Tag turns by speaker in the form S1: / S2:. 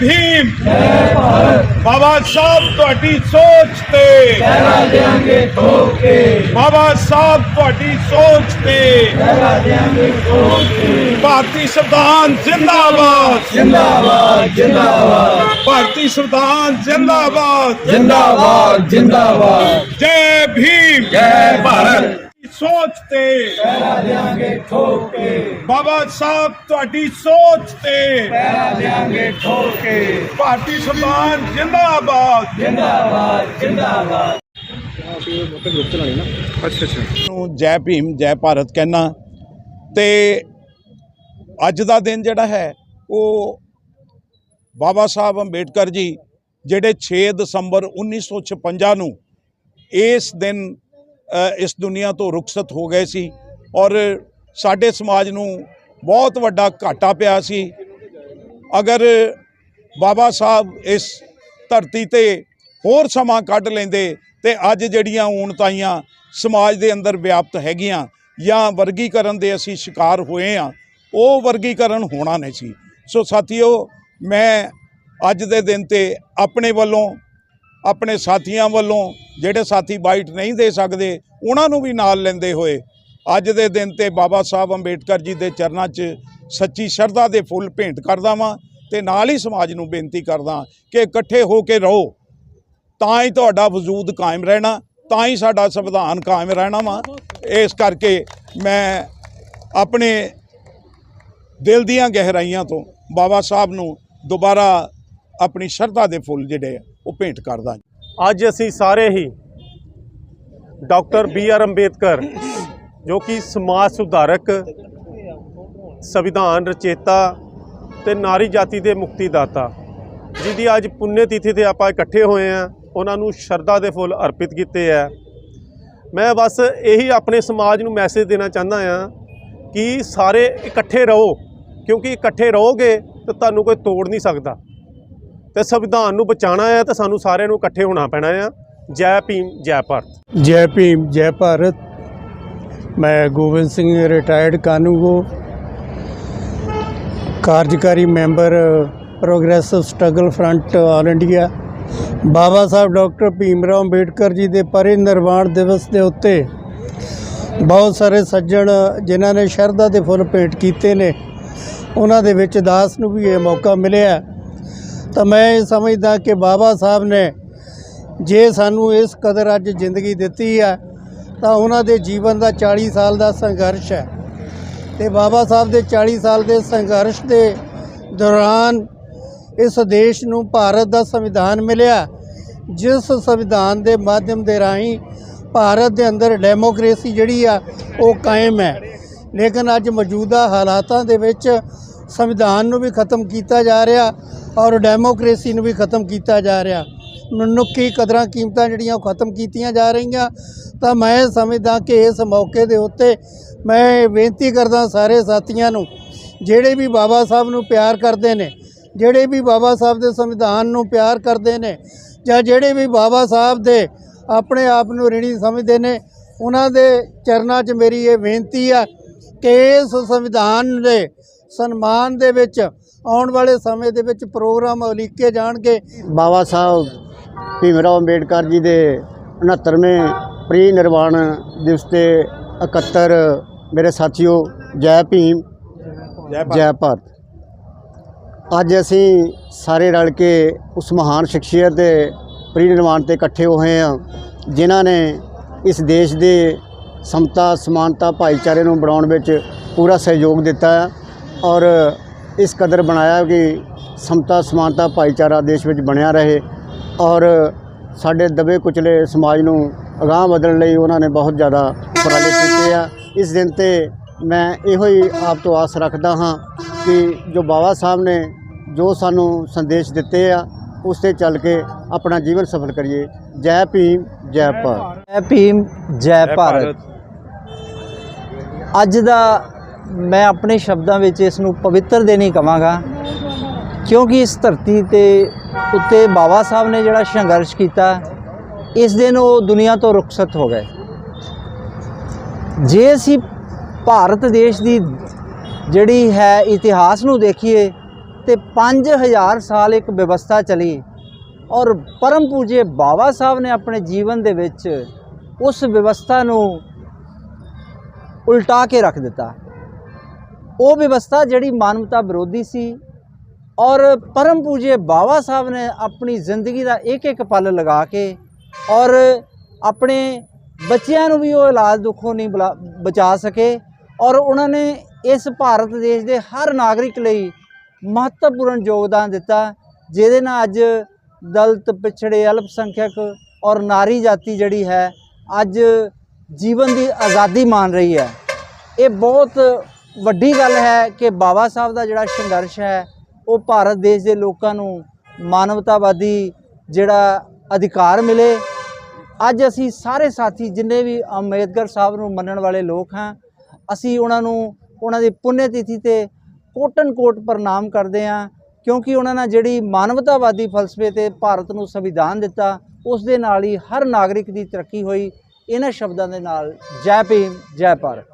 S1: ਭੀਮ ਬਾਬਾ ਸਾਹਿਬ ਤੁਹਾਡੀ ਸੋਚ ਤੇ
S2: ਲਹਿਰਾ ਦੇਾਂਗੇ ਠੋਕ ਕੇ
S1: ਬਾਬਾ ਸਾਹਿਬ ਤੁਹਾਡੀ ਸੋਚ ਤੇ
S2: ਲਹਿਰਾ ਦੇਾਂਗੇ ਠੋਕ ਕੇ
S1: ਭਾਰਤੀ ਸੰਵਿਧਾਨ ਜਿੰਦਾਬਾਦ
S2: ਜਿੰਦਾਬਾਦ ਜਿੰਦਾਬਾਦ
S1: ਭਾਰਤੀ ਸੋਚ ਤੇ।
S2: ਲਹਿਰਾ ਦੇਾਂਗੇ ਠੋਕ। ਕੇ
S1: ਬਾਬਾ ਸਾਹਿਬ ਤੁਹਾਡੀ ਸੋਚ ਤੇ।
S2: ਲਹਿਰਾ ਦੇਾਂਗੇ ਠੋਕ। ਕੇ
S1: ਭਾਰਤੀ ਸੰਵਿਧਾਨ ਜਿੰਦਾਬਾਦ।
S2: ਜਿੰਦਾਬਾਦ ਜਿੰਦਾਬਾਦ।
S1: ਅੱਛਾ ਅੱਛਾ ਨੂੰ ਜੈ ਭੀਮ ਜੈ ਭਾਰਤ ਕਹਿਣਾ ਤੇ ਅੱਜ ਦਾ ਦਿਨ ਜਿਹੜਾ ਹੈ ਉਹ ਬਾਬਾ ਸਾਹਿਬ ਅੰਬੇਡਕਰ ਜੀ ਜਿਹੜੇ 6 ਦਸੰਬਰ 1956 ਨੂੰ ਇਸ ਦਿਨ ਇਸ ਦੁਨੀਆ ਤੋਂ ਰੁਖਸਤ ਹੋ ਗਏ ਸੀ ਔਰ ਸਾਡੇ ਸਮਾਜ ਨੂੰ ਬਹੁਤ ਵੱਡਾ ਘਾਟਾ ਪਿਆ ਸੀ। ਅਗਰ ਬਾਬਾ ਸਾਹਿਬ ਇਸ ਧਰਤੀ ਤੇ ਹੋਰ ਸਮਾਂ ਕੱਢ ਲੈਂਦੇ ਤੇ ਅੱਜ ਜਿਹੜੀਆਂ ਊਣਤਾਈਆਂ ਸਮਾਜ ਦੇ ਅੰਦਰ ਵਿਆਪਤ ਹੈਗੀਆਂ ਜਾਂ ਵਰਗੀਕਰਨ ਦੇ ਅਸੀਂ ਸ਼ਿਕਾਰ ਹੋਏ ਆ ਉਹ ਵਰਗੀਕਰਨ ਹੋਣਾ ਨਹੀਂ ਸੀ। ਸੋ ਸਾਥੀਓ, ਮੈਂ ਅੱਜ ਦੇ ਦਿਨ ਤੇ ਆਪਣੇ ਵੱਲੋਂ ਆਪਣੇ ਸਾਥੀਆਂ ਵੱਲੋਂ ਜਿਹੜੇ ਸਾਥੀ ਬਾਈਟ ਨਹੀਂ ਦੇ ਸਕਦੇ, ਉਹਨਾਂ ਨੂੰ ਵੀ ਨਾਲ ਲੈਂਦੇ ਹੋਏ ਅੱਜ ਦੇ ਦਿਨ ਤੇ ਬਾਬਾ ਸਾਹਿਬ ਅੰਬੇਡਕਰ ਜੀ ਦੇ ਚਰਨਾਂ 'ਚ ਸੱਚੀ ਸ਼ਰਧਾ ਦੇ ਫੁੱਲ ਭੇਂਟ ਕਰਦਾ ਵਾਂ ਤੇ ਨਾਲ ਹੀ ਸਮਾਜ ਨੂੰ ਬੇਨਤੀ ਕਰਦਾ ਕਿ ਇਕੱਠੇ ਹੋ ਕੇ ਰਹੋ। ਤਾਂ ਹੀ ਤੁਹਾਡਾ ਵਜੂਦ ਕਾਇਮ ਰਹਿਣਾ, ਤਾਂ ਹੀ ਸਾਡਾ ਸੰਵਿਧਾਨ ਕਾਇਮ ਰਹਿਣਾ ਵਾ। ਇਸ ਕਰਕੇ ਮੈਂ ਆਪਣੇ ਦਿਲ ਦੀਆਂ ਗਹਿਰਾਈਆਂ ਤੋਂ ਬਾਬਾ ਸਾਹਿਬ ਨੂੰ ਦੁਬਾਰਾ ਆਪਣੀ ਸ਼ਰਧਾ ਦੇ ਫੁੱਲ ਜਿਹੜੇ ਆ ਉਹ ਭੇਂਟ ਕਰਦਾ
S3: ਅੱਜ ਅਸੀਂ ਸਾਰੇ ਹੀ ਡਾਕਟਰ ਬੀ ਆਰ ਅੰਬੇਦਕਰ, ਜੋ ਕਿ ਸਮਾਜ ਸੁਧਾਰਕ ਸੰਵਿਧਾਨ ਰਚੇਤਾ ਤੇ ਨਾਰੀ ਜਾਤੀ ਦੇ ਮੁਕਤੀ ਦਾਤਾ ਜਿਹਦੀ ਅੱਜ ਪੁੰਨਿਆ ਤਿਥੀ ਤੇ ਆਪਾਂ ਇਕੱਠੇ ਹੋਏ ਆ ਉਹਨਾਂ ਨੂੰ ਸ਼ਰਧਾ ਦੇ ਫੁੱਲ ਅਰਪਿਤ ਕੀਤੇ ਆ। ਮੈਂ ਬਸ ਇਹੀ ਆਪਣੇ ਸਮਾਜ ਨੂੰ ਮੈਸੇਜ ਦੇਣਾ ਚਾਹੁੰਦਾ ਆ ਕਿ ਸਾਰੇ ਇਕੱਠੇ ਰਹੋ, ਕਿਉਂਕਿ ਇਕੱਠੇ ਰਹੋਗੇ ਤਾਂ ਤੁਹਾਨੂੰ ਕੋਈ ਤੋੜ ਨਹੀਂ ਸਕਦਾ। ਤੇ ਸੰਵਿਧਾਨ ਨੂੰ ਬਚਾਉਣਾ ਹੈ ਤਾਂ ਸਾਨੂੰ ਸਾਰਿਆਂ ਨੂੰ ਇਕੱਠੇ ਹੋਣਾ ਪੈਣਾ ਆ। ਜੈ ਭੀਮ, ਜੈ ਭਾਰਤ।
S4: ਜੈ ਭੀਮ, ਜੈ ਭਾਰਤ। ਮੈਂ ਗੋਬਿੰਦ ਸਿੰਘ ਰਿਟਾਇਰਡ ਕਾਨੂੰਗੋ, ਕਾਰਜਕਾਰੀ member progressive struggle front all India Baba Sahib doctor Bhim Rao Ambedkar ji ਦੇ ਪਰਿਨਿਰਵਾਣ ਦਿਵਸ ਦੇ ਉੱਤੇ ਬਹੁਤ ਸਾਰੇ ਸੱਜਣ ਜਿਨ੍ਹਾਂ ਨੇ ਸ਼ਰਧਾ ਦੇ ਫੁੱਲ ਭੇਟ ਕੀਤੇ ਨੇ, ਉਹਨਾਂ ਦੇ ਵਿੱਚ ਦਾਸ ਨੂੰ ਵੀ ਇਹ ਮੌਕਾ ਮਿਲਿਆ। ਤਾਂ ਮੈਂ ਇਹ ਸਮਝਦਾ ਕਿ ਬਾਬਾ ਸਾਹਿਬ ਨੇ ਜੇ ਸਾਨੂੰ ਇਸ ਕਦਰ ਅੱਜ ਜ਼ਿੰਦਗੀ ਦਿੱਤੀ ਹੈ ਤਾਂ ਉਹਨਾਂ ਦੇ ਜੀਵਨ ਦਾ 40 ਸਾਲ ਦਾ ਸੰਘਰਸ਼ ਹੈ। ਤੇ ਬਾਬਾ ਸਾਹਿਬ ਦੇ 40 ਸਾਲ ਦੇ ਸੰਘਰਸ਼ ਦੇ ਦੌਰਾਨ ਇਸ ਦੇਸ਼ ਨੂੰ ਭਾਰਤ ਦਾ ਸੰਵਿਧਾਨ ਮਿਲਿਆ, ਜਿਸ ਸੰਵਿਧਾਨ ਦੇ ਮਾਧਿਅਮ ਦੇ ਰਾਹੀਂ ਭਾਰਤ ਦੇ ਅੰਦਰ ਡੈਮੋਕ੍ਰੇਸੀ ਜਿਹੜੀ ਆ, ਉਹ ਕਾਇਮ ਹੈ। ਲੇਕਿਨ ਅੱਜ ਮੌਜੂਦਾ ਹਾਲਾਤਾਂ ਦੇ ਵਿੱਚ ਸੰਵਿਧਾਨ ਨੂੰ ਵੀ ਖਤਮ ਕੀਤਾ ਜਾ ਰਿਹਾ ਔਰ ਡੈਮੋਕ੍ਰੇਸੀ ਨੂੰ ਵੀ ਖਤਮ ਕੀਤਾ ਜਾ ਰਿਹਾ। ਮਨੁੱਖੀ ਕਦਰਾਂ ਕੀਮਤਾਂ ਜਿਹੜੀਆਂ ਉਹ ਖਤਮ ਕੀਤੀਆਂ ਜਾ ਰਹੀਆਂ। ਤਾਂ ਮੈਂ ਸਮਝਦਾ ਕਿ ਇਸ ਮੌਕੇ ਦੇ ਉੱਤੇ ਮੈਂ ਬੇਨਤੀ ਕਰਦਾ ਸਾਰੇ ਸਾਥੀਆਂ ਨੂੰ, ਜਿਹੜੇ ਵੀ ਬਾਬਾ ਸਾਹਿਬ ਨੂੰ ਪਿਆਰ ਕਰਦੇ ਨੇ, ਜਿਹੜੇ ਵੀ ਬਾਬਾ ਸਾਹਿਬ ਦੇ ਸੰਵਿਧਾਨ ਨੂੰ ਪਿਆਰ ਕਰਦੇ ਨੇ ਜਾਂ ਜਿਹੜੇ ਵੀ ਬਾਬਾ ਸਾਹਿਬ ਦੇ ਆਪਣੇ ਆਪ ਨੂੰ ਰਿਣੀ ਸਮਝਦੇ ਨੇ, ਉਹਨਾਂ ਦੇ ਚਰਨਾਂ 'ਚ ਮੇਰੀ ਇਹ ਬੇਨਤੀ ਆ ਕਿ ਇਸ ਸੰਵਿਧਾਨ ਦੇ ਸਨਮਾਨ ਦੇ ਵਿੱਚ ਆਉਣ ਵਾਲੇ ਸਮੇਂ ਦੇ ਵਿੱਚ ਪ੍ਰੋਗਰਾਮ ਉਲੀਕੇ ਜਾਣਗੇ।
S5: ਬਾਬਾ ਸਾਹਿਬ ਭੀਮ ਰਾਓ ਅੰਬੇਡਕਰ ਜੀ ਦੇ 69ਵੇਂ ਪ੍ਰੀ ਨਿਰਵਾਣ ਦਿਵਸ ਤੇ 71 ਮੇਰੇ ਸਾਥੀਓ ਜੈ ਭੀਮ
S1: ਜੈ
S5: ਜੈ ਭਾਰਤ। ਅੱਜ ਅਸੀਂ ਸਾਰੇ ਰਲ ਕੇ ਉਸ ਮਹਾਨ ਸ਼ਖਸੀਅਤ ਦੇ ਪ੍ਰੀ ਨਿਰਵਾਣ ਤੇ ਇਕੱਠੇ ਹੋਏ ਹਾਂ ਜਿਨ੍ਹਾਂ ਨੇ ਇਸ ਦੇਸ਼ ਦੇ ਸਮਤਾ ਸਮਾਨਤਾ ਭਾਈਚਾਰੇ ਨੂੰ ਬਣਾਉਣ ਵਿੱਚ ਪੂਰਾ ਸਹਿਯੋਗ ਦਿੱਤਾ ਹੈ। ਔਰ ਇਸ ਕਦਰ ਬਣਾਇਆ ਕਿ ਸਮਤਾ ਸਮਾਨਤਾ ਭਾਈਚਾਰਾ ਦੇਸ਼ ਵਿੱਚ ਬਣਿਆ ਰਹੇ ਔਰ ਸਾਡੇ ਦਬੇ ਕੁਚਲੇ ਸਮਾਜ ਨੂੰ ਅਗਾਂਹ ਵਧਣ ਲਈ ਉਹਨਾਂ ਨੇ ਬਹੁਤ ਜ਼ਿਆਦਾ ਉਪਰਾਲੇ ਕੀਤੇ ਆ। ਇਸ ਦਿਨ ਤੇ ਮੈਂ ਇਹੋ ਹੀ ਆਪ ਤੋਂ ਆਸ ਰੱਖਦਾ ਹਾਂ ਕਿ ਜੋ ਬਾਬਾ ਸਾਹਿਬ ਨੇ ਜੋ ਸਾਨੂੰ ਸੰਦੇਸ਼ ਦਿੱਤੇ ਆ ਉਸ ਤੇ ਚੱਲ ਕੇ ਆਪਣਾ ਜੀਵਨ ਸਫਲ ਕਰੀਏ। ਜੈ ਭੀਮ ਜੈ ਭਾਰਤ।
S6: ਜੈ ਭੀਮ ਜੈ ਭਾਰਤ। ਅੱਜ ਦਾ ਮੈਂ ਆਪਣੇ ਸ਼ਬਦਾਂ ਵਿੱਚ ਇਸ ਨੂੰ ਪਵਿੱਤਰ ਦਿਨ ਹੀ ਕਵਾਂਗਾ। ਕਿਉਂਕਿ ਇਸ ਧਰਤੀ ਤੇ ਉੱਤੇ ਬਾਬਾ ਸਾਹਿਬ ਨੇ ਜਿਹੜਾ ਸੰਘਰਸ਼ ਕੀਤਾ, ਇਸ ਦਿਨ ਉਹ ਦੁਨੀਆ ਤੋਂ ਰੁਖਸਤ ਹੋ ਗਏ। ਜੇ ਅਸੀਂ ਭਾਰਤ ਦੇਸ਼ ਦੀ ਜਿਹੜੀ ਹੈ ਇਤਿਹਾਸ ਨੂੰ ਦੇਖੀਏ, ਤੇ 5000 ਸਾਲ ਇੱਕ ਵਿਵਸਥਾ ਚਲੀ ਔਰ ਪਰਮ ਪੂਜੇ ਬਾਬਾ ਸਾਹਿਬ ਨੇ ਆਪਣੇ ਜੀਵਨ ਦੇ ਵਿੱਚ ਉਸ ਵਿਵਸਥਾ ਨੂੰ ਉਲਟਾ ਕੇ ਰੱਖ ਦਿੱਤਾ। ਉਹ ਵਿਵਸਥਾ ਜਿਹੜੀ ਮਾਨਵਤਾ ਵਿਰੋਧੀ ਸੀ ਔਰ ਪਰਮ ਪੂਜੇ ਬਾਵਾ ਸਾਹਿਬ ਨੇ ਆਪਣੀ ਜ਼ਿੰਦਗੀ ਦਾ ਇੱਕ ਇੱਕ ਪਲ ਲਗਾ ਕੇ ਔਰ ਆਪਣੇ ਬੱਚਿਆਂ ਨੂੰ ਵੀ ਉਹ ਇਲਾਜ ਦੁੱਖੋਂ ਨਹੀਂ ਬੁਲਾ- ਬਚਾ ਸਕੇ ਔਰ ਉਹਨਾਂ ਨੇ ਇਸ ਭਾਰਤ ਦੇਸ਼ ਦੇ ਹਰ ਨਾਗਰਿਕ ਲਈ ਮਹੱਤਵਪੂਰਨ ਯੋਗਦਾਨ ਦਿੱਤਾ, ਜਿਹਦੇ ਨਾਲ ਅੱਜ ਦਲਤ, ਪਿਛੜੇ ਅਲਪ ਔਰ ਨਾਰੀ ਜਾਤੀ ਜਿਹੜੀ ਹੈ, ਅੱਜ ਜੀਵਨ ਦੀ ਆਜ਼ਾਦੀ ਮਾਣ ਰਹੀ ਹੈ। ਇਹ ਬਹੁਤ ਵੱਡੀ ਗੱਲ ਹੈ ਕਿ ਬਾਬਾ ਸਾਹਿਬ ਦਾ ਜਿਹੜਾ ਸੰਘਰਸ਼ ਹੈ, ਉਹ ਭਾਰਤ ਦੇਸ਼ ਦੇ ਲੋਕਾਂ ਨੂੰ ਮਾਨਵਤਾਵਾਦੀ ਜਿਹੜਾ ਅਧਿਕਾਰ ਮਿਲੇ। ਅੱਜ ਅਸੀਂ ਸਾਰੇ ਸਾਥੀ ਜਿੰਨੇ ਵੀ ਅੰਬੇਦਕਰ ਸਾਹਿਬ ਨੂੰ ਮੰਨਣ ਵਾਲੇ ਲੋਕ ਹਾਂ, ਅਸੀਂ ਉਹਨਾਂ ਨੂੰ ਉਹਨਾਂ ਦੀ ਪੁੰਨਿਆ ਤਿਥੀ ਤੇ ਕੋਟਨ ਕੋਟ ਪ੍ਰਣਾਮ ਕਰਦੇ ਹਾਂ, ਕਿਉਂਕਿ ਉਹਨਾਂ ਨੇ ਜਿਹੜੀ ਮਾਨਵਤਾਵਾਦੀ ਫਲਸਫੇ ਤੇ ਭਾਰਤ ਨੂੰ ਸੰਵਿਧਾਨ ਦਿੱਤਾ, ਉਸ ਦੇ ਨਾਲ ਹੀ ਹਰ ਨਾਗਰਿਕ ਦੀ ਤਰੱਕੀ ਹੋਈ। ਇਹਨਾਂ ਸ਼ਬਦਾਂ ਦੇ ਨਾਲ ਜੈ ਭੀਮ, ਜੈ ਭਾਰਤ।